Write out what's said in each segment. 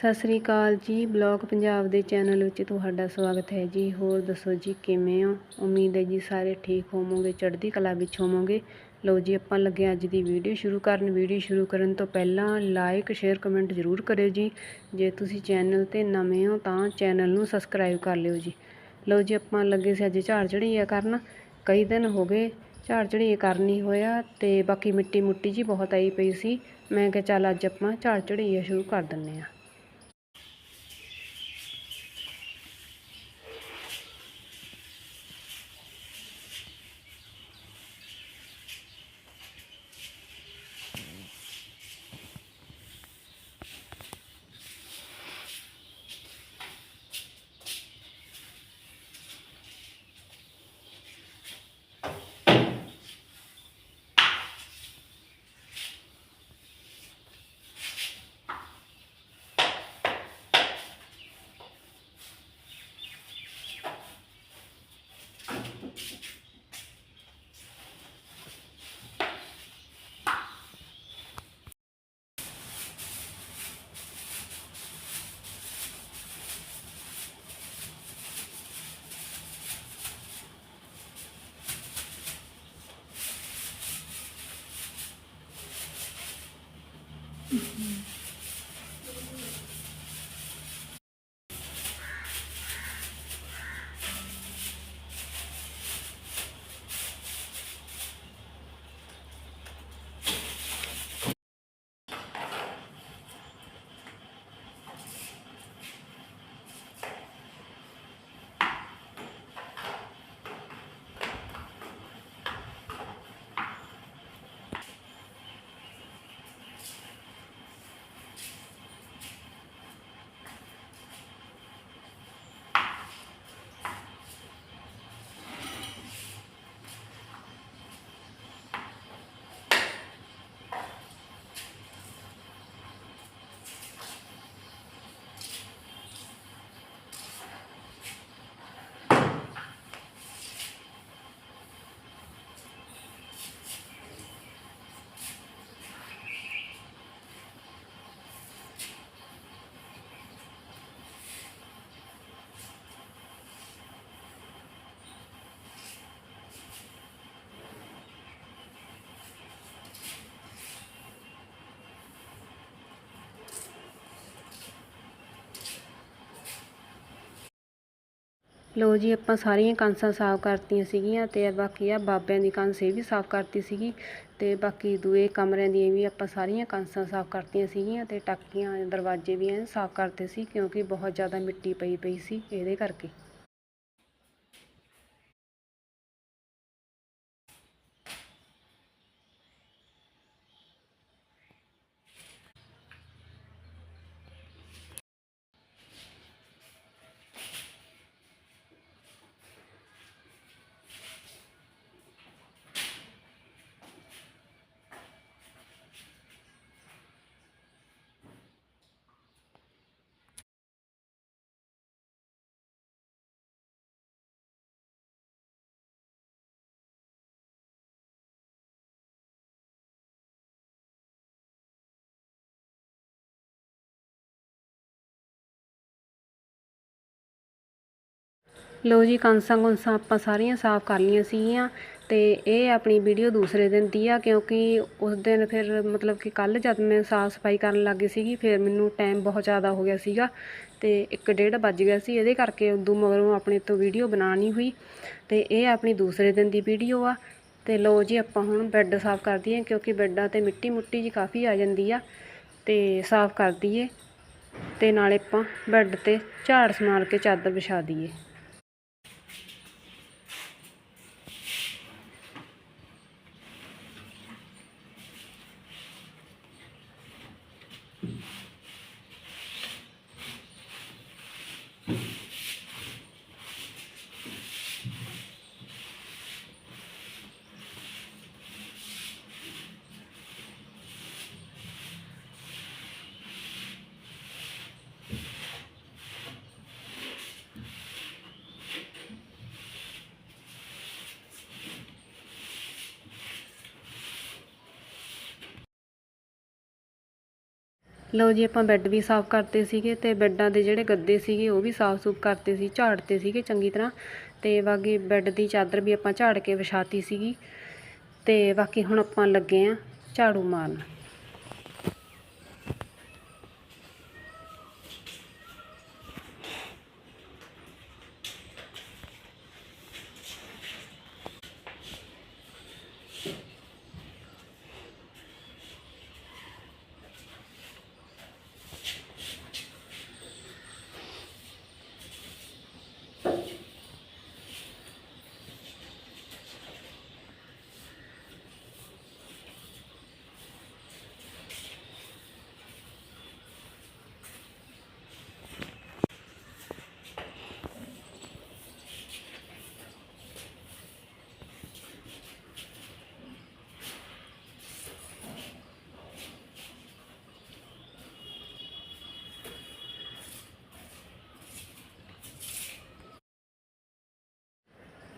ਸਤਿ ਸ੍ਰੀ ਅਕਾਲ ਜੀ, ਬਲੌਗ ਪੰਜਾਬ ਦੇ ਚੈਨਲ ਵਿੱਚ ਤੁਹਾਡਾ ਸਵਾਗਤ ਹੈ ਜੀ। ਹੋਰ ਦੱਸੋ ਜੀ, ਕਿਵੇਂ ਹੋ? ਉਮੀਦ ਹੈ ਜੀ ਸਾਰੇ ਠੀਕ ਹੋਵੋਗੇ, ਚੜ੍ਹਦੀ ਕਲਾ ਵਿੱਚ ਹੋਵੋਗੇ। ਲਓ ਜੀ, ਆਪਾਂ ਲੱਗੇ ਅੱਜ ਦੀ ਵੀਡੀਓ ਸ਼ੁਰੂ ਕਰਨ। ਵੀਡੀਓ ਸ਼ੁਰੂ ਕਰਨ ਤੋਂ ਪਹਿਲਾਂ ਲਾਈਕ ਸ਼ੇਅਰ ਕਮੈਂਟ ਜ਼ਰੂਰ ਕਰਿਓ ਜੀ। ਜੇ ਤੁਸੀਂ ਚੈਨਲ ਤੇ ਨਵੇਂ ਹੋ ਤਾਂ ਚੈਨਲ ਨੂੰ ਸਬਸਕ੍ਰਾਈਬ ਕਰ ਲਿਓ ਜੀ। ਲਓ ਜੀ, ਆਪਾਂ ਲੱਗੇ ਸੀ ਅੱਜ ਝਾੜ ਚੜ੍ਹਈਆ ਕਰਨ। ਕਈ ਦਿਨ ਹੋ ਗਏ ਝਾੜ ਚੜ੍ਹਈਆ ਕਰਨੀ ਹੋਇਆ ਤੇ ਬਾਕੀ ਮਿੱਟੀ ਮੁੱਟੀ ਜੀ ਬਹੁਤ ਆਈ ਪਈ ਸੀ। ਮੈਂ ਕਿਹਾ ਚੱਲ ਅੱਜ ਆਪਾਂ ਝਾੜ ਚੜ੍ਹਈਆ ਸ਼ੁਰੂ ਕਰ ਦਿੰਨੇ ਆ Mm-hmm. ਲੋ ਜੀ, ਆਪਾਂ ਸਾਰੀਆਂ ਕਾਂਸਾਂ ਸਾਫ਼ ਕਰਤੀਆਂ ਸੀਗੀਆਂ ਤੇ ਬਾਕੀ ਆ ਬਾਬਿਆਂ ਦੀ ਕਾਂਸ ਇਹ ਵੀ ਸਾਫ਼ ਕਰਤੀ ਸੀਗੀ ਤੇ ਬਾਕੀ ਦੂਏ ਕਮਰਿਆਂ ਦੀਆਂ ਵੀ ਆਪਾਂ ਸਾਰੀਆਂ ਕਾਂਸਾਂ ਸਾਫ਼ ਕਰਤੀਆਂ ਸੀਗੀਆਂ ਤੇ ਟਾਕੀਆਂ, ਦਰਵਾਜ਼ੇ ਵੀ ਐਨ ਸਾਫ਼ ਕਰਤੇ ਸੀ ਕਿਉਂਕਿ ਬਹੁਤ ਜ਼ਿਆਦਾ ਮਿੱਟੀ ਪਈ ਪਈ ਸੀ ਇਹਦੇ ਕਰਕੇ। ਲੋ ਜੀ ਕਾਂਸਾਂ ਕੁੰਸਾਂ ਆਪਾਂ ਸਾਰੀਆਂ ਸਾਫ਼ ਕਰ ਲਈਆਂ ਸੀਗੀਆਂ ਤੇ ਇਹ ਆਪਣੀ ਵੀਡੀਓ ਦੂਸਰੇ ਦਿਨ ਦੀ ਆ ਕਿਉਂਕਿ ਉਸ ਦਿਨ ਫਿਰ ਮਤਲਬ ਕਿ ਕੱਲ ਜਦ ਮੈਂ ਸਾਫ਼ ਸਫ਼ਾਈ ਕਰਨ ਲੱਗੀ ਸੀਗੀ, ਫਿਰ ਮੈਨੂੰ ਟਾਈਮ ਬਹੁਤ ਜ਼ਿਆਦਾ ਹੋ ਗਿਆ ਸੀਗਾ ਤੇ 1:30 ਵੱਜ ਗਿਆ ਸੀ, ਇਹਦੇ ਕਰਕੇ ਉਦੋਂ ਮਗਰੋਂ ਆਪਣੇ ਤੋਂ ਵੀਡੀਓ ਬਣਾਣੀ ਹੋਈ ਤੇ ਇਹ ਆਪਣੀ ਦੂਸਰੇ ਦਿਨ ਦੀ ਵੀਡੀਓ ਆ ਤੇ ਲੋ ਜੀ ਆਪਾਂ ਹੁਣ ਬੈੱਡ ਸਾਫ਼ ਕਰ ਦਈਏ ਕਿਉਂਕਿ ਬੈੱਡਾਂ ਤੇ ਮਿੱਟੀ ਮੁੱਟੀ ਜੀ ਕਾਫੀ ਆ ਜਾਂਦੀ ਆ ਤੇ ਸਾਫ਼ ਕਰ ਦਈਏ ਤੇ ਨਾਲੇ ਆਪਾਂ ਬੈੱਡ ਤੇ ਝਾੜ ਸਮਾਰ ਕੇ ਚਾਦਰ ਵਿਛਾ ਦਈਏ। ਲਓ ਜੀ, ਆਪਾਂ ਬੈੱਡ ਵੀ ਸਾਫ਼ ਕਰਤੇ ਸੀਗੇ ਤੇ ਬੈੱਡਾਂ ਦੇ ਜਿਹੜੇ ਗੱਦੇ ਸੀਗੇ, ਉਹ ਵੀ ਸਾਫ਼ ਸੂਫ ਕਰਤੇ ਸੀ, ਝਾੜਤੇ ਸੀਗੇ ਚੰਗੀ ਤਰ੍ਹਾਂ। ਤੇ ਬਾਕੀ ਬੈੱਡ ਦੀ ਚਾਦਰ ਵੀ ਆਪਾਂ ਝਾੜ ਕੇ ਵਿਛਾਤੀ ਸੀਗੀ। ਤੇ ਬਾਕੀ ਹੁਣ ਆਪਾਂ ਲੱਗੇ ਆ ਝਾੜੂ ਮਾਰਨ।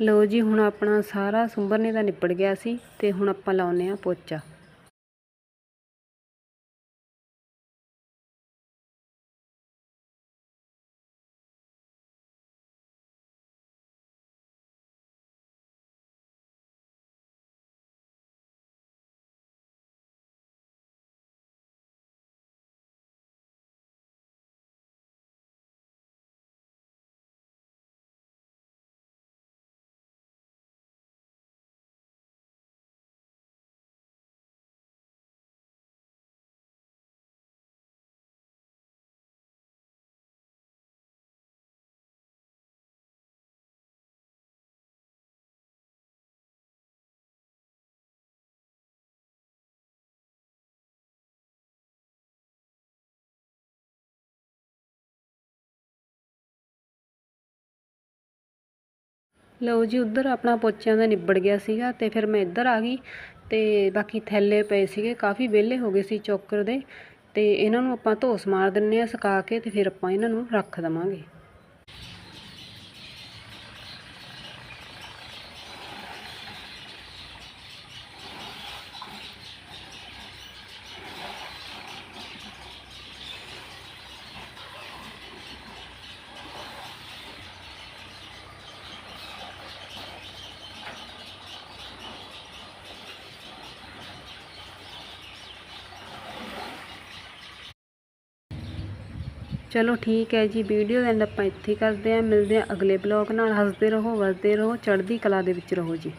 ਲਓ ਜੀ, ਹੁਣ ਆਪਣਾ ਸਾਰਾ ਸੁੰਬਰਨੇ ਦਾ ਨਿਪੜ ਗਿਆ ਸੀ ਤੇ ਹੁਣ ਆਪਾਂ ਲਾਉਨੇ ਆ ਪੋਚਾ। ਲਓ ਜੀ, ਉੱਧਰ ਆਪਣਾ ਪੋਚਿਆਂ ਦਾ ਨਿਬੜ ਗਿਆ ਸੀਗਾ ਤੇ ਫਿਰ ਮੈਂ ਇੱਧਰ ਆ ਗਈ ਤੇ ਬਾਕੀ ਥੈਲੇ ਪਏ ਸੀਗੇ, ਕਾਫੀ ਵਿਹਲੇ ਹੋ ਗਏ ਸੀ ਚੌਕਰ ਦੇ ਤੇ ਇਹਨਾਂ ਨੂੰ ਆਪਾਂ ਧੋਸ ਮਾਰ ਦਿੰਨੇ ਆ ਸੁਕਾ ਕੇ ਤੇ ਫਿਰ ਆਪਾਂ ਇਹਨਾਂ ਨੂੰ ਰੱਖ ਦਵਾਂਗੇ। ਚਲੋ ਠੀਕ ਹੈ ਜੀ ਵੀਡੀਓ ਦਾ ਐਂਡ ਆਪਾਂ ਇੱਥੇ ਕਰਦੇ ਹਾਂ, ਮਿਲਦੇ ਹਾਂ ਅਗਲੇ ਬਲੌਗ ਨਾਲ, ਹੱਸਦੇ ਰਹੋ, ਵਸਦੇ ਰਹੋ, ਚੜ੍ਹਦੀ ਕਲਾ ਦੇ ਵਿੱਚ ਰਹੋ ਜੀ।